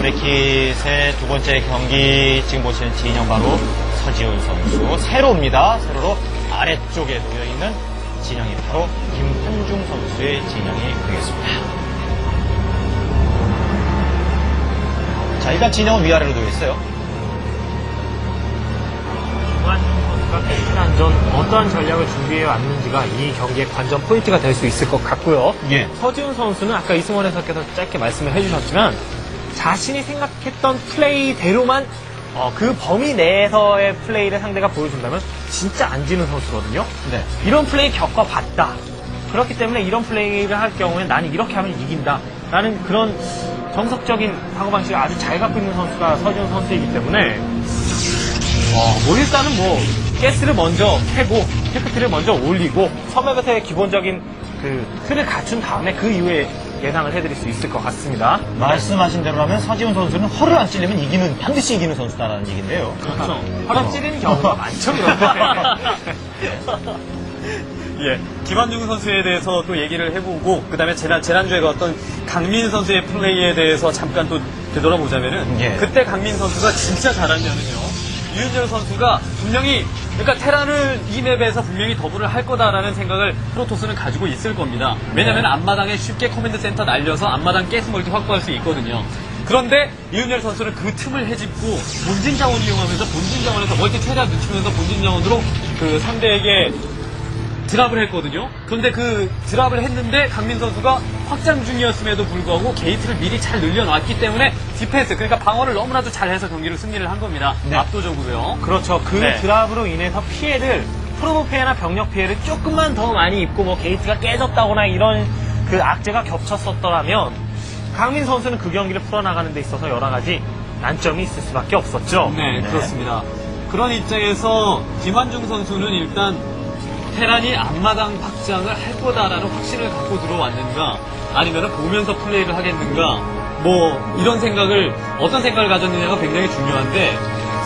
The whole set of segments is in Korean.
브레이킷의 두 번째 경기 지금 보시는 진영 바로 서지훈 선수 세로입니다. 세로로 아래쪽에 놓여 있는 진영이 바로 김한중 선수의 진영이 되겠습니다. 자, 일단 진영은 위아래로 놓여 있어요. 김한중 선수가 베트남 전 어떠한 전략을 준비해 왔는지가 이 경기의 관전 포인트가 될 수 있을 것 같고요. 예. 서지훈 선수는 아까 이승원 해설께서 짧게 말씀을 해주셨지만 자신이 생각했던 플레이대로만 어, 그 범위 내에서의 플레이를 상대가 보여준다면 진짜 안 지는 선수거든요. 네. 이런 플레이 겪어봤다. 그렇기 때문에 이런 플레이를 할 경우에 나는 이렇게 하면 이긴다. 라는 그런 정석적인 사고방식을 아주 잘 갖고 있는 선수가 서지훈 선수이기 때문에 어, 뭐 일단은 뭐 가스를 먼저 캐고 테크트를 먼저 올리고 섬에서의 기본적인 그 틀을 갖춘 다음에 그 이후에 예상을 해드릴 수 있을 것 같습니다. 말씀하신 대로라면 서지훈 선수는 허를 안 찔리면 이기는, 반드시 이기는 선수다라는 얘기인데요. 그렇죠. 허락 찌르는 경우가 많죠, 그런데. 예, 김한중 선수에 대해서 또 얘기를 해보고 그다음에 지난 지난주에 그 어떤 강민 선수의 플레이에 대해서 잠깐 또 되돌아보자면은 예. 그때 강민 선수가 진짜 잘하냐면요. 유현열 선수가 분명히 그러니까 테란을 이 맵에서 분명히 더블을 할 거다라는 생각을 프로토스는 가지고 있을 겁니다. 왜냐하면 앞마당에 쉽게 커맨드 센터 날려서 앞마당 가스 멀티 확보할 수 있거든요. 그런데 이윤열 선수는 그 틈을 헤집고 본진 자원 이용하면서 본진 자원에서 멀티 최대한 늦추면서 본진 자원으로 그 상대에게 드랍을 했거든요. 그런데 그 드랍을 했는데 강민 선수가 확장 중이었음에도 불구하고 게이트를 미리 잘 늘려놨기 때문에 디펜스 그러니까 방어를 너무나도 잘해서 경기를 승리를 한 겁니다. 네. 압도적으로요. 그렇죠. 그 네. 드랍으로 인해서 피해를 프로모 피해나 병력 피해를 조금만 더 많이 입고 뭐 게이트가 깨졌다거나 이런 그 악재가 겹쳤었더라면 강민 선수는 그 경기를 풀어나가는 데 있어서 여러 가지 난점이 있을 수밖에 없었죠. 네, 그렇습니다. 그런 입장에서 김한중 선수는 일단 테란이 앞마당 확장을 할 거다라는 확신을 갖고 들어왔는가 아니면 보면서 플레이를 하겠는가 뭐 이런 생각을 어떤 생각을 가졌느냐가 굉장히 중요한데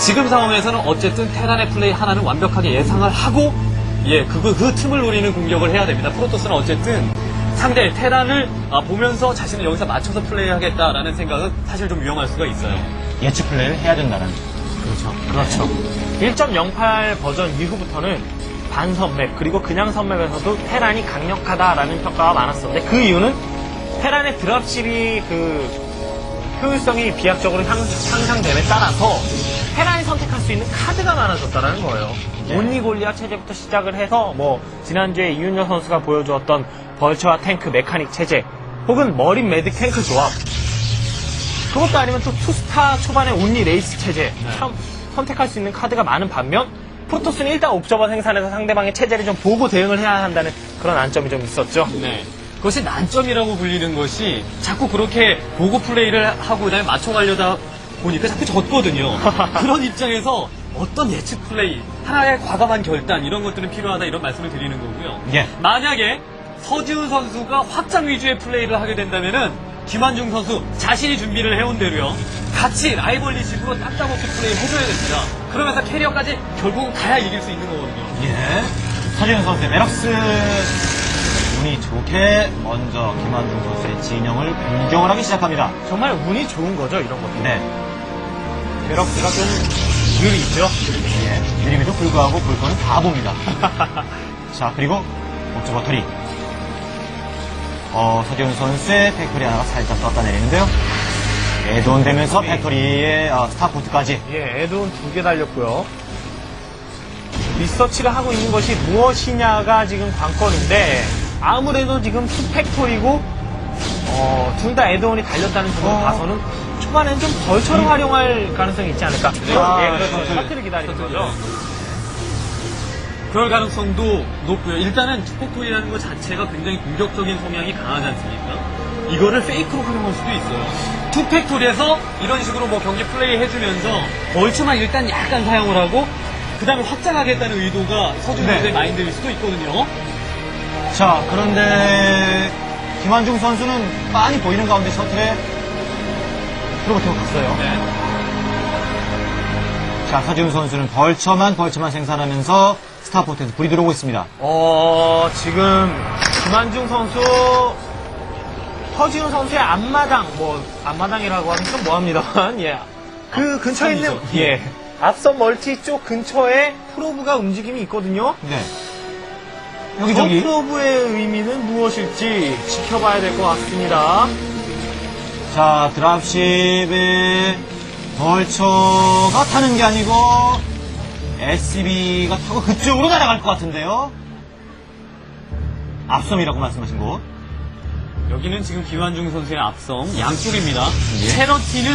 지금 상황에서는 어쨌든 테란의 플레이 하나는 완벽하게 예상을 하고 예, 그거 그 틈을 노리는 공격을 해야 됩니다. 프로토스는 어쨌든 상대 테란을 아, 보면서 자신을 여기서 맞춰서 플레이하겠다라는 생각은 사실 좀 위험할 수가 있어요. 예측 플레이를 해야 된다는. 그렇죠. 그렇죠. 1.08 버전 이후부터는 반선 맵 그리고 그냥 선맵에서도 테란이 강력하다라는 평가가 많았었는데 그 이유는 테란의 드랍십이 그 효율성이 비약적으로 향, 상상됨에 따라서 테란이 선택할 수 있는 카드가 많아졌다는 거예요. 네. 온리 골리아 체제부터 시작을 해서 뭐 지난주에 이윤여 선수가 보여주었던 벌처와 탱크 메카닉 체제 혹은 머린 매드 탱크 조합 그것도 아니면 또 투스타 초반에 온리 레이스 체제 참 선택할 수 있는 카드가 많은 반면 프로토스는 일단 옵저버 생산해서 상대방의 체제를 좀 보고 대응을 해야 한다는 그런 안점이 좀 있었죠. 네. 그것이 난점이라고 불리는 것이 자꾸 그렇게 보고 플레이를 하고 그다음에 맞춰가려다 보니까 자꾸 졌거든요. 그런 입장에서 어떤 예측 플레이, 하나의 과감한 결단 이런 것들은 필요하다 이런 말씀을 드리는 거고요. 예. 만약에 서지훈 선수가 확장 위주의 플레이를 하게 된다면은 김한중 선수 자신이 준비를 해온 대로요. 같이 라이벌리식으로 딱딱없이 플레이 해줘야 됩니다. 그러면서 캐리어까지 결국은 가야 이길 수 있는 거거든요. 예. 서지훈 선수의 메럭스 운이 좋게 먼저 김한중 선수의 진영을 공격을 하기 시작합니다. 정말 운이 좋은 거죠, 이런 것들. 네. 베럭스가 좀 률이 있죠. 예. 느림에도 불구하고 볼 거는 다 봅니다. 자, 그리고 옥주 버터리. 어, 서지훈 선수의 팩토리 하나가 살짝 떴다 내리는데요. 에돈 되면서 팩토리의 어, 스타포트까지. 예, 애돈 두개 달렸고요. 리서치를 하고 있는 것이 무엇이냐가 지금 관건인데 아무래도 지금 투팩토리고 어, 둘다 애드온이 달렸다는 점을 어. 봐서는 초반엔 좀 벌처럼 활용할 가능성이 있지 않을까. 아, 예, 그래서 네. 셔틀을 기다리는 거죠. 그럴 가능성도 높고요. 일단은 투팩토리라는 것 자체가 굉장히 공격적인 성향이 강하지 않습니까? 이거를 페이크로 활용할 수도 있어요. 투팩토리에서 이런 식으로 뭐 경기 플레이 해주면서 벌츠만 일단 약간 사용을 하고 그 다음에 확장하겠다는 의도가 서준 네. 선수의 마인드일 수도 있거든요. 자, 그런데 김한중 선수는 빤히 보이는 가운데 셔틀에 프로부터 갔어요. 네. 자, 서지훈 선수는 벌처만 벌처만 생산하면서 스타포트에서 불이 들어오고 있습니다. 어, 지금 김한중 선수, 허지훈 선수의 앞마당, 뭐, 앞마당이라고 하면 좀 뭐합니다만, 예. 그 근처에 있는, 앞선이죠. 예. 앞선 멀티 쪽 근처에 프로브가 움직임이 있거든요. 네. 저 여기저기. 프로브의 의미는 무엇일지 지켜봐야 될 것 같습니다. 자, 드랍십에 벌처가 타는 게 아니고 SCB가 타고 그쪽으로 날아갈 것 같은데요. 앞섬이라고 말씀하신 곳. 여기는 지금 김환중 선수의 앞섬 양쪽입니다. 예. 체러티는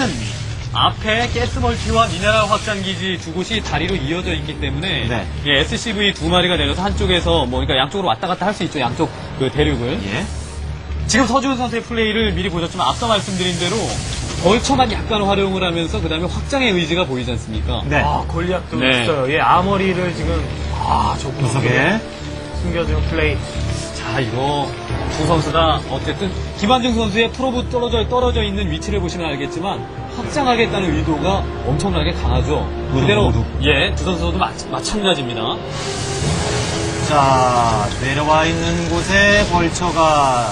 앞에 가스멀티와 미네랄 확장기지 두 곳이 다리로 이어져 있기 때문에 네. 예, SCV 두 마리가 내려서 한쪽에서 뭐 그러니까 양쪽으로 왔다 갔다 할 수 있죠. 양쪽 그 대륙을. 예. 지금 서지훈 선수의 플레이를 미리 보셨지만 앞서 말씀드린 대로 벌처만 약간 활용을 하면서 그 다음에 확장의 의지가 보이지 않습니까? 네. 아, 골리앗도 네. 있어요. 예, 아머리를 지금, 아, 저 구석에. 숨겨주는 플레이. 자, 이거 두 선수 다 어쨌든 김한중 선수의 프로브 떨어져 떨어져 있는 위치를 보시면 알겠지만 확장하겠다는 의도가 엄청나게 강하죠. 그대로 모두. 예, 두 선수도 마, 마찬가지입니다. 자, 내려와 있는 곳에 벌처가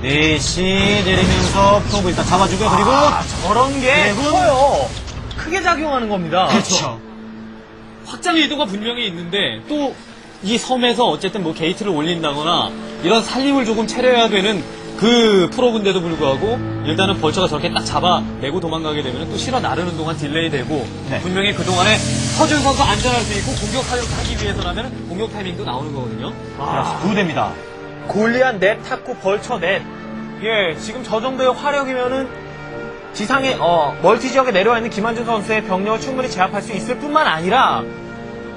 넷이 내리면서 프로브 일단 잡아주고요. 그리고 아, 저런 게 그리고- 커요. 크게 작용하는 겁니다. 그렇죠. 확장 의도가 분명히 있는데 또 이 섬에서 어쨌든 뭐 게이트를 올린다거나 이런 살림을 조금 차려야 되는 그 프로인데도 불구하고 일단은 벌처가 저렇게 딱 잡아내고 도망가게 되면 또 실어 나르는 동안 딜레이 되고 네. 분명히 그동안에 서준 선수 안전할 수 있고 공격하려고 하기 위해서라면 공격 타이밍도 나오는 거거든요. 아, 두 대입니다. 골리앗 넷, 탁구 벌처 넷. 예, 지금 저 정도의 화력이면은 지상에 어 멀티 지역에 내려와 있는 김한준 선수의 병력을 충분히 제압할 수 있을 뿐만 아니라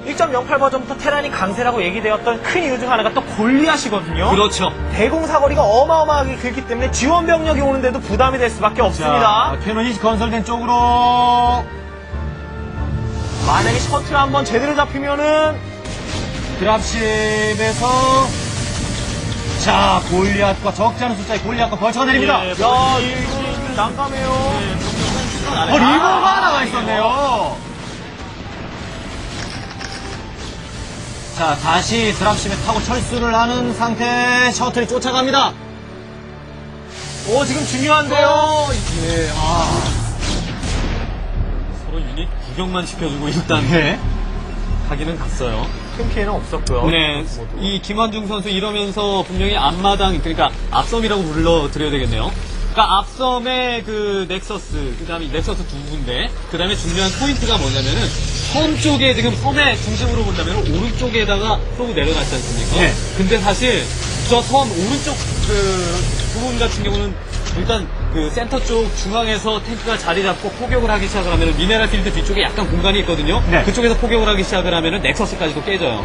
1.08 버전부터 테란이 강세라고 얘기되었던 큰 이유 중 하나가 또 골리앗이거든요. 그렇죠. 대공 사거리가 어마어마하게 길기 때문에 지원 병력이 오는데도 부담이 될 수밖에 없습니다. 자, 캐논이 건설된 쪽으로 만약에 셔틀 한번 제대로 잡히면은 드랍십에서 자, 골리앗과 적지 않은 숫자의 골리앗과 벌처가 내립니다. 예, 야, 이거 난감해요. 어, 리버가 나와 있었네요. 자, 다시 드랍십에 타고 철수를 하는 상태 셔틀이 쫓아갑니다. 오, 지금 중요한데요. 네, 아, 서로 유닛 구경만 시켜주고 일단 네. 가기는 갔어요. 큰 피해는 없었고요. 네, 이 김환중 선수 이러면서 분명히 앞마당, 그러니까 앞섬이라고 불러드려야 되겠네요. 그러니까 앞섬의 그 넥서스, 그 다음에 넥서스 두 군데, 그 다음에 중요한 포인트가 뭐냐면은 섬 쪽에 지금 섬의 중심으로 본다면 오른쪽에다가 프로브 내려놨지 않습니까? 네. 근데 사실 저 섬 오른쪽 그 부분 같은 경우는 일단 그 센터 쪽 중앙에서 탱크가 자리 잡고 포격을 하기 시작을 하면 미네랄 필드 뒤쪽에 약간 공간이 있거든요. 네. 그쪽에서 포격을 하기 시작을 하면 넥서스까지도 깨져요.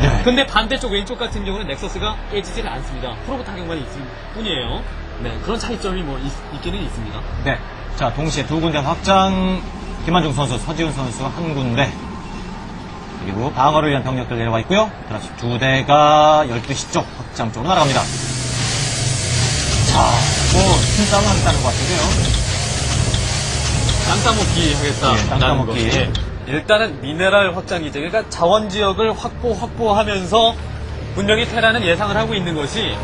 네. 근데 반대쪽 왼쪽 같은 경우는 넥서스가 깨지지는 않습니다. 프로브 타격만 있을 뿐이에요. 네, 그런 차이점이 뭐 있, 기는 있습니다. 네. 자, 동시에 두 군데 확장, 김한중 선수, 서지훈 선수 한 군데. 그리고 방어를 위한 병력들 내려와 있고요. 드랍십 두 대가 12시 쪽 확장 쪽으로 날아갑니다. 자, 뭐, 힘싸움 하겠다는 것 같은데요. 땅 따먹기 하겠다. 예, 땅 따먹기. 예. 일단은 미네랄 확장이죠. 그러니까 자원 지역을 확보, 확보하면서 분명히 테라는 예상을 하고 있는 것이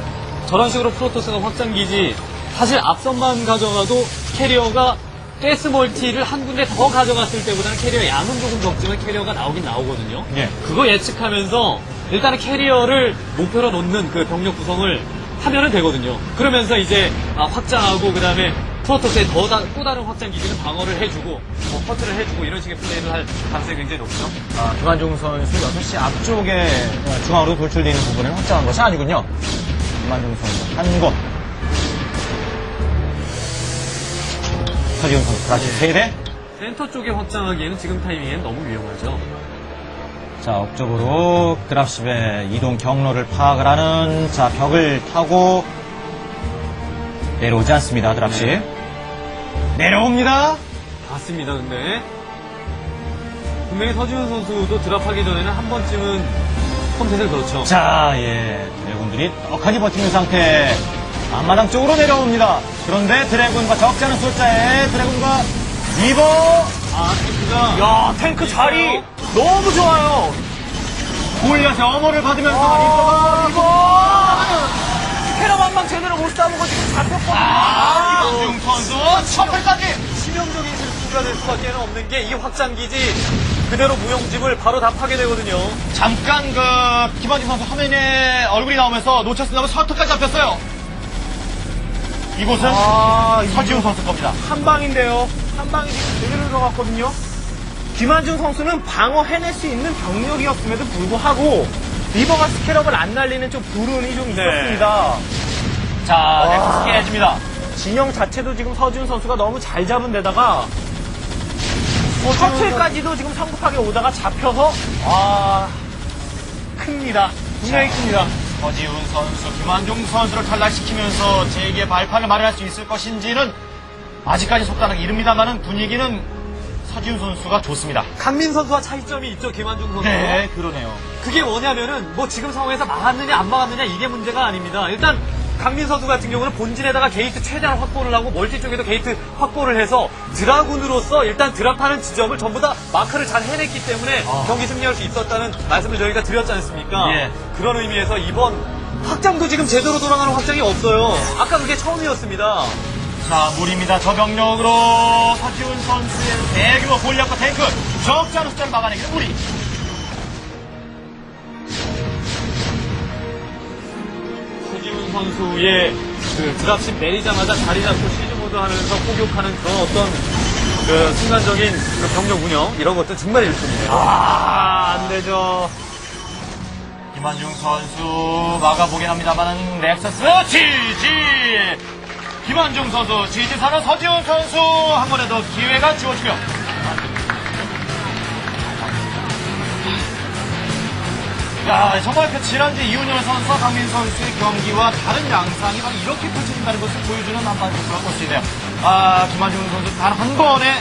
저런 식으로 프로토스가 확장기지 사실 앞선만 가져가도 캐리어가 가스 멀티를 한 군데 더 가져갔을 때보다는 캐리어 양은 조금 적지만 캐리어가 나오긴 나오거든요. 예. 그거 예측하면서 일단은 캐리어를 목표로 놓는 그 병력 구성을 하면은 되거든요. 그러면서 이제 아, 확장하고 그다음에 프로토스의 더 다, 또 다른 확장 기지는 방어를 해주고 뭐 커트를 해주고 이런 식의 플레이를 할 가능성이 굉장히 높죠. 아, 김한중 선수 6시 앞쪽에 어, 중앙으로 돌출되어 있는 부분을 확장한 것이 아니군요. 김한중 선수 한 곳. 서지훈 선수 다시 세 대. 센터 쪽에 확장하기에는 지금 타이밍엔 너무 위험하죠. 자, 업적으로 드랍십의 이동 경로를 파악을 하는 자, 벽을 타고 내려오지 않습니다. 드랍십. 네. 내려옵니다. 봤습니다, 근데. 분명히 서지훈 선수도 드랍하기 전에는 한 번쯤은 컴셋을 그렇죠. 자, 예. 드래곤들이 떡하니 버티는 상태. 앞마당 쪽으로 내려옵니다. 그런데 드래곤과 적지 않은 숫자의 드래곤과 리버 아, 탱크가. 야, 탱크 자리 너무 좋아요. 골리앗의 어머를 받으면서 아, 리버가 이거 캐럿 한방 제대로 못 싸먹고 지금 잡혔거든요. 아, 이범중 선수 첫0까지 치명적인 실수가 될 수밖에 없는 게 이 확장기지 그대로 무용집을 바로 다 파괴되거든요. 잠깐 그 김한중 선수 화면에 얼굴이 나오면서 놓쳤습니다만 셔터까지 잡혔어요. 이곳은 아, 서지훈 선수 겁니다. 한 방인데요. 한 방이 지금 제대로 들어갔거든요. 김한중 선수는 방어 해낼 수 있는 병력이었음에도 불구하고 리버가 스캐럽을 안 날리는 좀 불운이 좀 있었습니다. 자, 넥서스 깨집니다. 진영 자체도 지금 서지훈 선수가 너무 잘 잡은 데다가 셔틀까지도 지금 성급하게 오다가 잡혀서 아 큽니다. 분명히 자. 큽니다. 서지훈 선수, 김한중 선수를 탈락시키면서 제기의 발판을 마련할 수 있을 것인지는 아직까지 속단하기 이릅니다만은 분위기는 서지훈 선수가 좋습니다. 강민 선수와 차이점이 있죠, 김한중 선수. 네, 그러네요. 그게 뭐냐면은 뭐 지금 상황에서 막았느냐 안 막았느냐 이게 문제가 아닙니다. 일단 강민 선수 같은 경우는 본진에다가 게이트 최대한 확보를 하고 멀티 쪽에도 게이트 확보를 해서 드라군으로서 일단 드랍하는 지점을 전부 다 마크를 잘 해냈기 때문에 경기 승리할 수 있었다는 말씀을 저희가 드렸지 않습니까? 예. 그런 의미에서 이번 확장도 지금 제대로 돌아가는 확장이 없어요. 아까 그게 처음이었습니다. 자, 무리입니다. 저 병력으로 서지훈 선수의 대규모 골리앗과 탱크, 않은 숫자를 막아내기는 무리. 선수의 그 드랍십 내리자마자 자리 잡고 시즈 모드 하면서 포격하는 그런 어떤 그 순간적인 그 병력 운영 이런 것도 정말 일품이에요. 아, 안 되죠. 김한중 선수 막아보긴 합니다만은 넥서스 지지! 김한중 선수, 지지사는 서지훈 선수 한 번에 더 기회가 지워지며 야, 정말 그 지난주 이훈열 선수와 강민 선수의 경기와 다른 양상이 바로 이렇게 펼쳐진다는 것을 보여주는 한마디로 볼수 있네요. 아, 김한중 선수 단 한 번에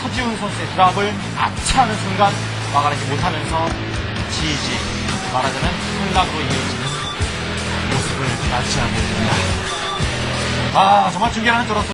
서지훈 선수의 드랍을 아차하는 순간 막아내지 못하면서 지지 말하자면 승락으로 이어지는 모습을 맞이하게 됩니다. 아 정말 중계하는 들었습니다.